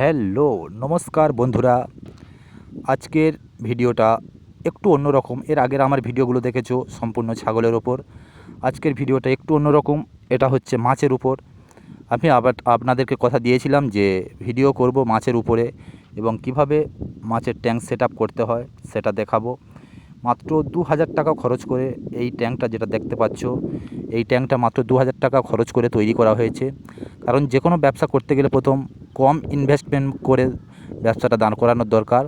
Hello, নমস্কার বন্ধুরা। আজকের ভিডিওটা একটু অন্যরকম। এর আগের আমার ভিডিওগুলো দেখেছ, সম্পূর্ণ ছাগলের ওপর। আজকের ভিডিওটা একটু অন্যরকম। এটা হচ্ছে মাছের উপর। আমি আবার আপনাদেরকে কথা দিয়েছিলাম যে, ভিডিও করব মাছের উপরে এবং কীভাবে মাছের ট্যাঙ্ক সেট করতে হয়, সেটা দেখাবো। মাত্র দু হাজার টাকা খরচ করে এই ট্যাঙ্কটা যেটা দেখতে পাচ্ছ, এই ট্যাঙ্কটা মাত্র দু হাজার টাকা খরচ করে তৈরি করা হয়েছে। কারণ যে কোনো ব্যবসা করতে গেলে প্রথম কম ইনভেস্টমেন্ট করে ব্যবসাটা দাঁড় করানোর দরকার।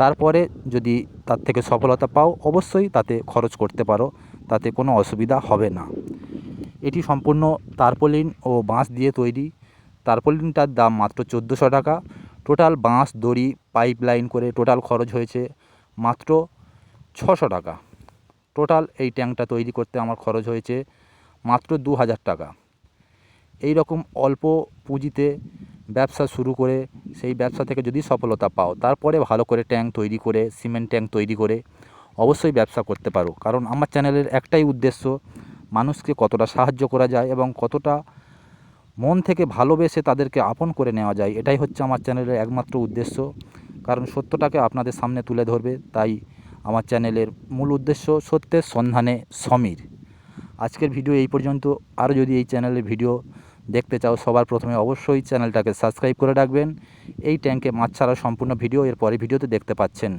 তারপরে যদি তার থেকে সফলতা পাও, অবশ্যই তাতে খরচ করতে পারো। তাতে কোনো অসুবিধা হবে না। এটি সম্পূর্ণ তারপলিন ও বাঁশ দিয়ে তৈরি। তারপলিনটার দাম মাত্র চোদ্দোশো টাকা। টোটাল বাঁশ, দড়ি পাইপ লাইন করে টোটাল খরচ হয়েছে মাত্র ছশো টাকা। টোটাল এই ট্যাঙ্কটা তৈরি করতে আমার খরচ হয়েছে মাত্র দু হাজার টাকা। এই রকম অল্প পুঁজিতে ব্যবসা শুরু করে সেই ব্যবসা থেকে যদি সফলতা পাও, তারপরে ভালো করে ট্যাঙ্ক তৈরি করে, সিমেন্ট ট্যাঙ্ক তৈরি করে অবশ্যই ব্যবসা করতে পারো। কারণ আমার চ্যানেলের একটাই উদ্দেশ্য, মানুষকে কতটা সাহায্য করা যায় এবং কতটা মন থেকে ভালোবেসে তাদেরকে আপন করে নেওয়া যায়, এটাই হচ্ছে আমার চ্যানেলের একমাত্র উদ্দেশ্য। কারণ সত্যটাকে আপনাদের সামনে তুলে ধরবে, তাই আমার চ্যানেলের মূল উদ্দেশ্য সত্যের সন্ধানে সমীর। আজকের ভিডিও এই পর্যন্ত। আরও যদি এই চ্যানেলের ভিডিও দেখতে চাও সবার প্রথমে অবশ্যই চ্যানেলটাকে সাবস্ক্রাইব করে রাখবেন। এই ট্যাঙ্কে মাছ ছাড়া সম্পূর্ণ ভিডিও এর পরে ভিডিওতে দেখতে পাচ্ছেন।